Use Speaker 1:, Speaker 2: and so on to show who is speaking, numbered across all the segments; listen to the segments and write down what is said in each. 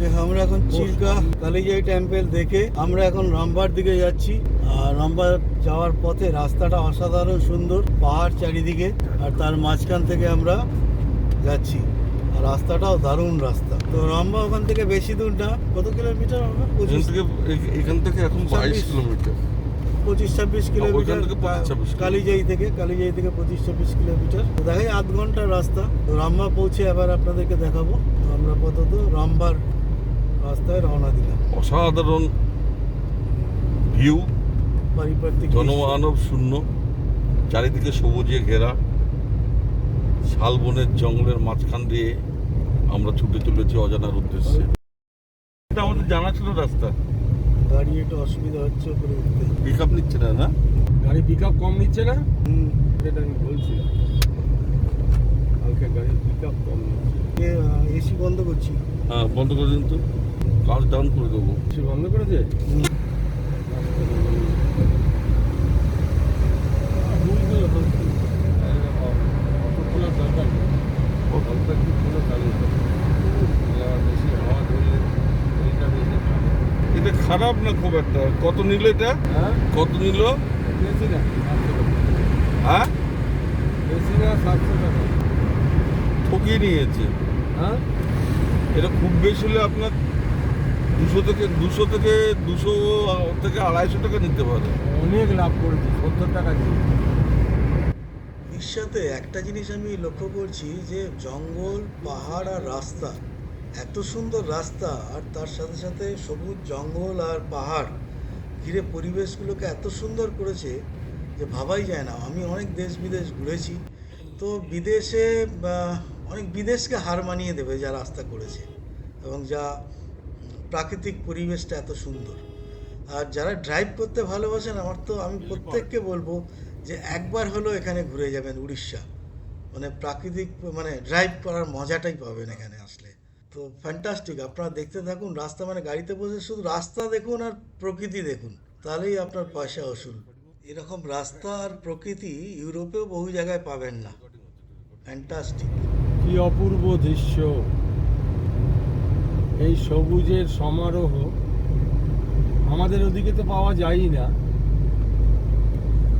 Speaker 1: আমরা এখন চিরকা কালিজাই টেম্পেল দেখে আমরা এখন রামবার দিকে যাচ্ছি। আর রামবার যাওয়ার পথে রাস্তাটা অসাধারণ সুন্দর পাহাড় চারিদিকে আর তার মাঝখান থেকে আমরা যাচ্ছি। আর রাস্তাটাও দারুণ রাস্তা। তো রামবা ওখান থেকে বেশি দূর না কত কিলোমিটার পঁচিশ।
Speaker 2: থেকে এখান থেকে এখন বাইশ
Speaker 1: ছাব্বিশ।
Speaker 2: কিলোমিটার।
Speaker 1: পঁচিশ ছাব্বিশ কিলোমিটার
Speaker 2: থেকে 25, 26
Speaker 1: কালিজাই থেকে কালিজাই থেকে পঁচিশ ছাব্বিশ কিলোমিটার। তো দেখা যায় আধ ঘণ্টার রাস্তা। তো রামবা পৌঁছে আবার আপনাদেরকে দেখাবো। আমরা আপাতত রামবার রাস্তায় রওনা দিলাম।
Speaker 2: অসাধারণ ভিউ। জনমানব শূন্য চারিদিকে সবুজে ঘেরা শালবনের জঙ্গলের মাঝখান দিয়ে আমরা ছুটে চলেছি অজানার উদ্দেশ্যে। এটা আমাদের জানা ছিল রাস্তা।
Speaker 1: গাড়ি একটু অসুবিধা হচ্ছে উপরে উঠতে।
Speaker 2: পিক আপ নিচ্ছে না না?
Speaker 3: গাড়ি পিক আপ কম নিচ্ছে না?
Speaker 1: হুম।
Speaker 3: যেটা আমি বলছিলাম কালকে গাড়ির পিক আপ কম নিচ্ছে।
Speaker 1: এসি বন্ধ করছি।
Speaker 2: হ্যাঁ বন্ধ করে দিন তো। কাজ ডাউন করে দেবো।
Speaker 3: সে বন্ধ ধরলে এইটা
Speaker 2: এটা খারাপ না খুব একটা? কত নিল এটা?
Speaker 3: হ্যাঁ?
Speaker 2: কত নিল? হ্যাঁ? ঠকিয়ে নিয়েছে।
Speaker 3: হ্যাঁ?
Speaker 2: এটা খুব বেশি হলে আপনার দুশো থেকে দুশো থেকে দুশো থেকে আড়াইশো টাকা নিতে পারে।
Speaker 3: অনেক লাভ করেছি সত্তর টাকা দিয়ে।
Speaker 1: উড়িষ্যাতে একটা জিনিস আমি লক্ষ্য করছি যে জঙ্গল পাহাড় আর রাস্তা এত সুন্দর রাস্তা আর তার সাথে সাথে সবুজ জঙ্গল আর পাহাড় ঘিরে পরিবেশগুলোকে এত সুন্দর করেছে যে ভাবাই যায় না। আমি অনেক দেশ বিদেশ ঘুরেছি তো বিদেশে অনেক বিদেশকে হার মানিয়ে দেবে যা রাস্তা করেছে এবং যা প্রাকৃতিক পরিবেশটা এত সুন্দর। আর যারা ড্রাইভ করতে ভালোবাসেন, আমার তো আমি প্রত্যেককে বলব যে একবার হলেও এখানে ঘুরে যাবেন উড়িষ্যা। মানে প্রাকৃতিক মানে ড্রাইভ করার মজাটাই পাবেন এখানে আসলে। তো ফ্যান্টাস্টিক আপনারা দেখতে থাকুন, রাস্তা মানে গাড়িতে বসে শুধু রাস্তা দেখুন আর প্রকৃতি দেখুন, তাহলেই আপনার পয়সা ওসুল এরকম রাস্তা আর প্রকৃতি ইউরোপেও বহু জায়গায় পাবেন না। ফ্যান্টাস্টিক
Speaker 3: কি অপূর্ব দৃশ্য। এই সবুজের সমারোহ আমাদের ওদিকে তো পাওয়া যায়ই না।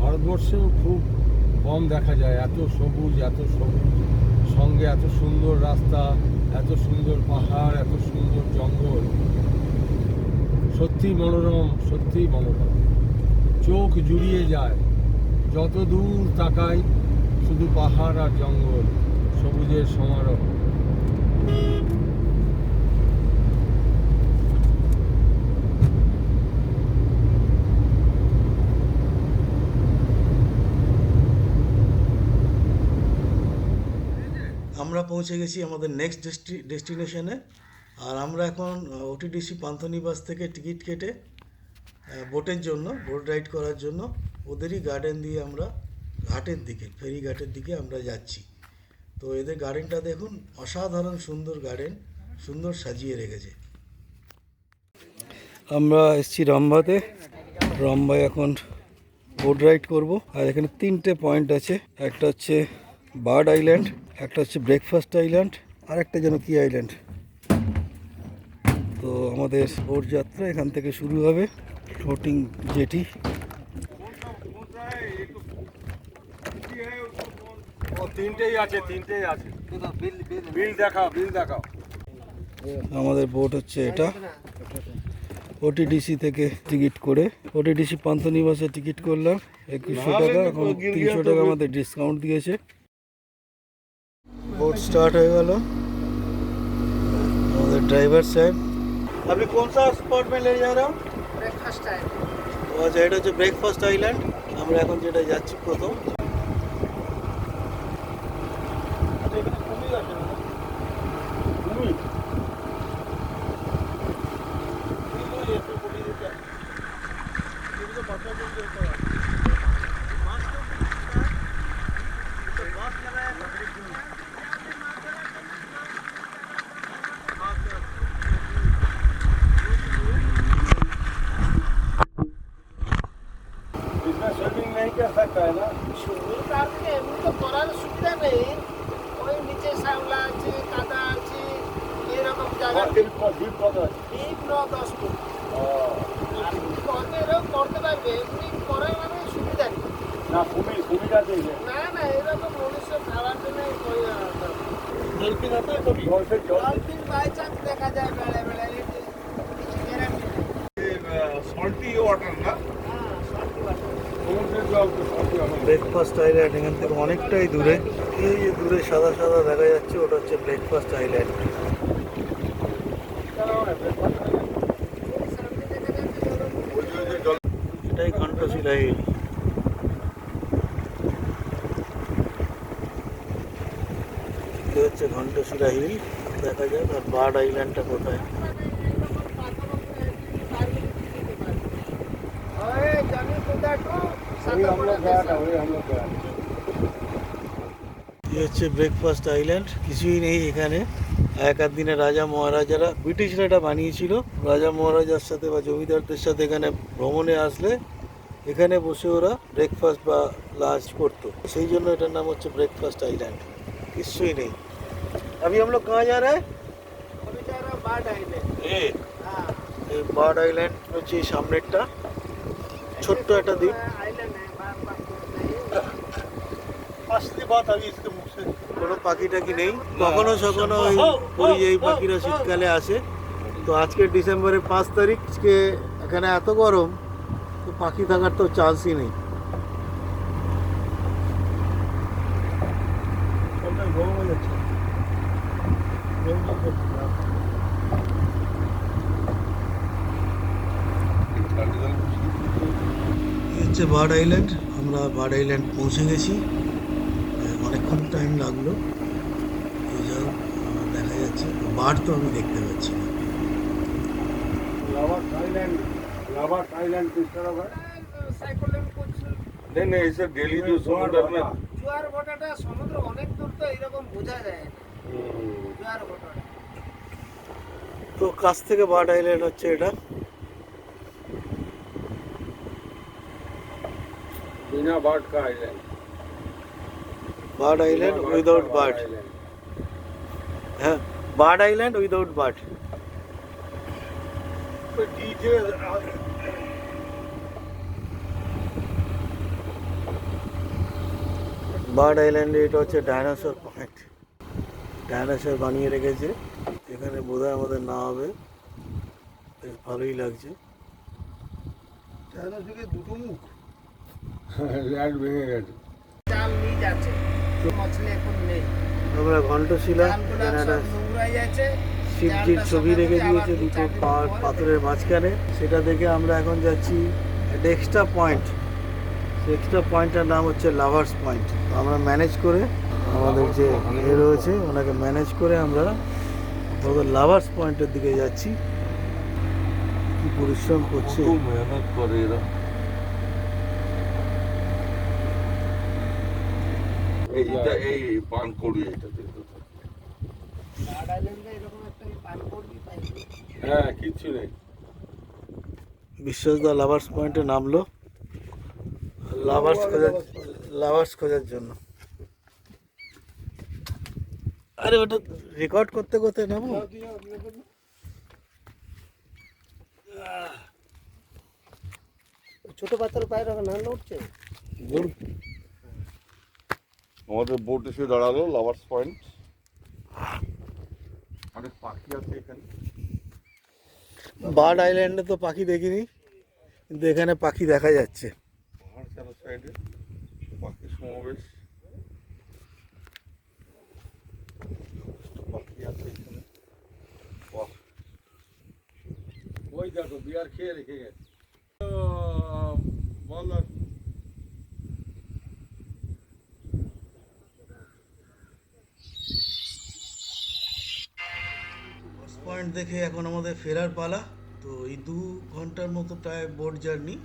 Speaker 3: ভারতবর্ষেও খুব কম দেখা যায়। এত সবুজ এত সবুজ, সঙ্গে এত সুন্দর রাস্তা, এত সুন্দর পাহাড়, এত সুন্দর জঙ্গল। সত্যি মনোরম সত্যি মনোরম। চোখ জুড়িয়ে যায়। যত দূর তাকাই, শুধু পাহাড় আর জঙ্গল, সবুজের সমারোহ।
Speaker 1: আমরা পৌঁছে গেছি আমাদের নেক্সট ডেস্টি ডেস্টিনেশনে আর আমরা এখন ওটিডিসি পান্থনিবাস থেকে টিকিট কেটে বোটের জন্য বোট রাইড করার জন্য ওদেরই গার্ডেন দিয়ে আমরা ঘাটের দিকে, ফেরি ঘাটের দিকে আমরা যাচ্ছি। তো এদের গার্ডেনটা দেখুন, অসাধারণ সুন্দর গার্ডেন সুন্দর সাজিয়ে রেখেছে। আমরা এসছি রম্বাতে রম্বায় এখন বোট রাইড করব। আর এখানে তিনটে পয়েন্ট আছে। একটা হচ্ছে বার্ড আইল্যান্ড একটা হচ্ছে ব্রেকফাস্ট আইল্যান্ড আর একটা যেন কি আইল্যান্ড তো আমাদের বোট যাত্রা এখান থেকে শুরু হবে ফ্লোটিং জেটি
Speaker 3: তিনটেই আছে তিনটেই আছে। বিল দেখাও বিল দেখাও।
Speaker 1: আমাদের বোট হচ্ছে এটা। ওটিডিসি থেকে টিকিট করে। ওটিডিসি পান্থনিবাসে টিকিট করলাম একুশশো টাকা এখন তিনশো টাকা আমাদের ডিসকাউন্ট দিয়েছে। বোট স্টার্ট হয়ে গেল। আমাদের ড্রাইভার সাহেব আপনি কোন সা স্পট মে নিয়ে যা ব্রেকফাস্ট
Speaker 4: টাইম ও
Speaker 1: আচ্ছা এটা হচ্ছে ব্রেকফাস্ট আইল্যান্ড আমরা এখন যেটা যাচ্ছি প্রথম।
Speaker 4: করে মানে সুবিধা নেই।
Speaker 3: না কুমির কুমির আছে
Speaker 4: না না এরকম মনুষ্য খাওয়ার জন্য ওই
Speaker 3: ডলফিন আছে কবি? Dolphin
Speaker 4: dolphin. বাই চান্স দেখা যায় বেড়ে বেড়ে
Speaker 2: সল্টি ওয়াটার না?
Speaker 4: হ্যাঁ
Speaker 1: ব্রেকফাস্ট আইল্যান্ড এখান থেকে অনেকটাই দূরে। এই যে দূরে সাদা সাদা দেখা যাচ্ছে ওটা হচ্ছে ব্রেকফাস্ট আইল্যান্ড
Speaker 4: ওই সামনে দেখা যাচ্ছে জলম
Speaker 1: এটাই ঘণ্টশিলা হিল এটা হচ্ছে ঘণ্টশিলা হিল, দেখা যায় আর বার্ড আইল্যান্ডটা কোথায়? এই হচ্ছে ব্রেকফাস্ট আইল্যান্ড কিছুই নেই এখানে। এক আধ দিনে রাজা মহারাজারা, ব্রিটিশরা এটা বানিয়েছিল। রাজা মহারাজার সাথে বা জমিদারদের সাথে এখানে ভ্রমণে আসলে এখানে বসে ওরা ব্রেকফাস্ট বা লাঞ্চ করতো। সেই জন্য এটার নাম হচ্ছে ব্রেকফাস্ট আইল্যান্ড কিছুই নেই। अभी हम लोग कहाँ जा रहे हैं
Speaker 4: अभी जा रहा बाढ़ आइले
Speaker 1: এ
Speaker 4: हाँ
Speaker 1: এই বার্ড আইল্যান্ড হচ্ছে এই সামনেরটা ছোট্ট একটা দ্বীপ
Speaker 4: आइलैंड है बाढ़ बाढ़ नहीं
Speaker 3: असली बात अभी इसके मुख से
Speaker 1: কোনো পাখি টাকি নেই কখনো সখনো ওই পরিযায়ী পাখিরা শীতকালে আসে তো আজকে ডিসেম্বরের পাঁচ তারিখ আজকে এখানে এত গরম তো পাখি থাকার তো চান্সই নেই হচ্ছে বার্ড আইল্যান্ড। আমরা বার্ড আইল্যান্ড পৌঁছে গেছি। অনেকক্ষণ টাইম লাগল। এই যা দেখা যাচ্ছে। বার্ড তো আমি দেখতে পাচ্ছি না।
Speaker 4: জোয়ার ঘটাটা সমুদ্র অনেক দূর তো এরকম বোঝা যায় জোয়ার ঘটাটা
Speaker 1: তো কাছ থেকে বার্ড আইল্যান্ড হচ্ছে এটা।
Speaker 3: বিনা বার্ড কা আইল্যান্ড।
Speaker 1: বার্ড হ্যাঁ, আইল্যান্ড উইদাউট বার্ড হ্যাঁ bird island without
Speaker 3: bird
Speaker 1: bird আইল্যান্ডে এটা হচ্ছে ডাইনোসর পয়েন্ট। ডাইনোসর বানিয়ে রেখেছে। এখানে বোধহয় আমাদের না হবে। বেশ ভালোই লাগছে।
Speaker 3: দুটো মুখ। ভেঙে গেছে।
Speaker 4: মছলি এখন নেই।
Speaker 1: আমরা ঘণ্টশিলা শিবজির ছবি রেখে দিয়েছে দুটো পাথরের মাঝখানে। সেটা দেখে আমরা এখন যাচ্ছি একটা এক্সট্রা পয়েন্ট এক্সট্রা পয়েন্টটার নাম হচ্ছে লাভার্স পয়েন্ট আমরা ম্যানেজ করে আমাদের যে রয়েছে ওনাকে ম্যানেজ করে আমরা তবে লাভার্স পয়েন্টের দিকে যাচ্ছি। কি পরিশ্রম করছে?
Speaker 2: মেহনত করে এরা। এইটা এই পান করি এটা
Speaker 3: হ্যাঁ কিচ্ছু নেই।
Speaker 1: বিশ্বাসদা লাভার্স পয়েন্টে নামলো। লাভার্স খোঁজার লাভার্স খোঁজার জন্য। আরে ওটা রেকর্ড করতে করতে নামো।
Speaker 4: ছোট পাথর পায়ে রাখা না উঠছে?
Speaker 2: আমাদের বোট এসে দাঁড়াল লাভার্স পয়েন্ট অনেক পাখি আছে এখানে।
Speaker 1: বার্ড আইল্যান্ডে তো পাখি দেখিনি কিন্তু এখানে পাখি দেখা যাচ্ছে
Speaker 2: পাহাড় চার সাইডে পাখির সমাবেশ পাখি আছে এখানে বাহ
Speaker 3: ওই দেখো বিয়ার খেয়ে রেখে গেছে।
Speaker 1: পয়েন্ট দেখে এখন আমাদের ফেরার পালা। তো এই দু ঘণ্টার মতো প্রায় বোট জার্নি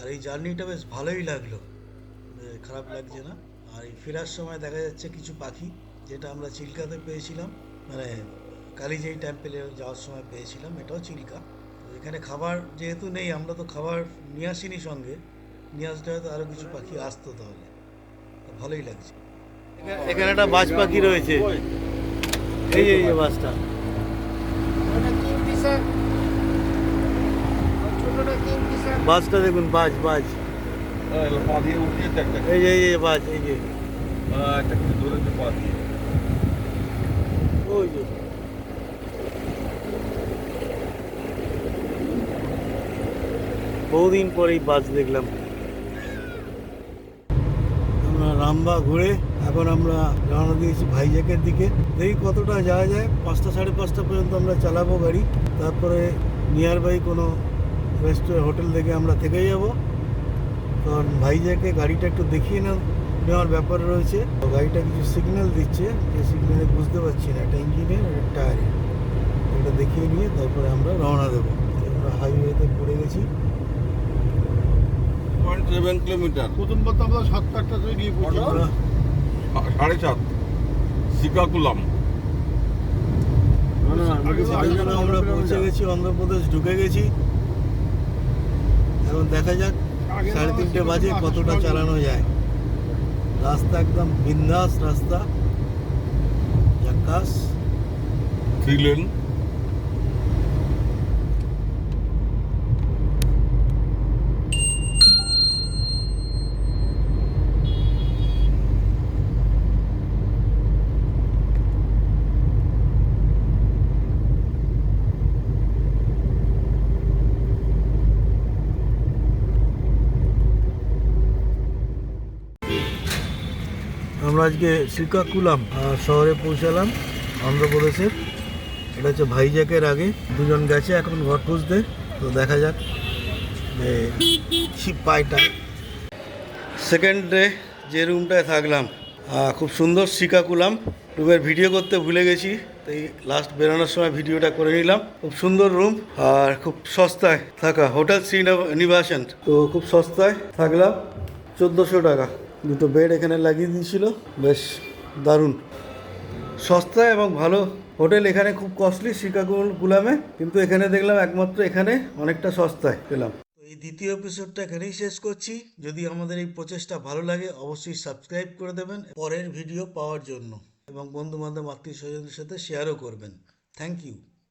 Speaker 1: আর এই জার্নিটা বেশ ভালোই লাগল। এ, খারাপ লাগছে না। আর এই ফেরার সময় দেখা যাচ্ছে কিছু পাখি যেটা আমরা চিল্কাতে পেয়েছিলাম। মানে কালীজাই টেম্পেলে যাওয়ার সময় পেয়েছিলাম। এটাও চিল্কা। এখানে খাবার যেহেতু নেই আমরা তো খাবার নিয়ে আসিনি সঙ্গে। নিয়ে আসলে হয়তো আরও কিছু পাখি আসতো তাহলে। ভালোই লাগছে। এখানে একটা বাজ পাখি রয়েছে। এই এই যে বাসটা বাসটা দেখুন বাস বাস
Speaker 2: পা দিয়ে উঠিয়েছে একটা
Speaker 1: এই যে এই যে বাস এই যে।
Speaker 2: একটা পা দিয়ে।
Speaker 1: ওই যে। বহুদিন পরে এই বাস দেখলাম। আমরা রামবা ঘুরে এখন আমরা রওনা দিয়েছি ভাইজ্যাকের দিকে দেখি কতটা যাওয়া যায়। পাঁচটা সাড়ে পাঁচটা পর্যন্ত আমরা চালাবো গাড়ি, তারপরে নিয়ার বাই কোনো রেস্টুরেন্ট হোটেল দেখে আমরা থেকে যাব। কারণ ভাইজ্যাকে গাড়িটা একটু দেখিয়ে না নেওয়ার ব্যাপার রয়েছে। গাড়িটা কিছু সিগন্যাল দিচ্ছে যে সিগন্যালে বুঝতে পারছি না একটা ইঞ্জিনের একটা টায়ারে ওটা দেখিয়ে নিয়ে তারপরে আমরা রওনা দেবো। আমরা হাইওয়েতে পড়ে গেছি।
Speaker 2: Point seven kilometre.
Speaker 3: প্রথম কথা আমরা সাতটা আটটা থেকে গিয়ে
Speaker 2: সাড়ে সাত। শ্রীকাকুলাম
Speaker 1: আমরা আমরা পৌঁছে গেছি অন্ধ্রপ্রদেশ ঢুকে গেছি। এখন দেখা যাক সাড়ে তিনটে বাজে কতটা চালানো যায়। রাস্তা একদম বিন্দাস রাস্তা। জাক্কাস
Speaker 2: থ্রি লেন।
Speaker 1: আমরা আজকে শ্রীকাকুলাম শহরে পৌঁছালাম অন্ধ্রপ্রদেশের। এটা হচ্ছে ভাইজ্যাকের আগে। দুজন গেছে এখন ঘর খুঁজতে, তো দেখা যাক যে কি পায়টা সেকেন্ড ডে যে রুমটায় থাকলাম খুব সুন্দর শ্রীকাকুলাম। রুমের ভিডিও করতে ভুলে গেছি, তাই লাস্ট বেরোনোর সময় ভিডিওটা করে নিলাম। খুব সুন্দর রুম আর খুব সস্তায় থাকা। হোটেল শ্রীনিবাসন, তো খুব সস্তায় থাকলাম চোদ্দোশো টাকা। দুটো বেড এখানে লাগিয়ে দিয়েছিল। বেশ দারুণ। সস্তা এবং ভালো হোটেল এখানে খুব কস্টলি শ্রীকাকুলামে কিন্তু এখানে দেখলাম একমাত্র এখানে অনেকটা সস্তায় পেলাম। এই দ্বিতীয় এপিসোডটা এখানেই শেষ করছি। যদি আমাদের এই প্রচেষ্টা ভালো লাগে, অবশ্যই সাবস্ক্রাইব করে দেবেন পরের ভিডিও পাওয়ার জন্য। এবং বন্ধু বান্ধব আত্মীয় স্বজনদের সাথে শেয়ারও করবেন। Thank you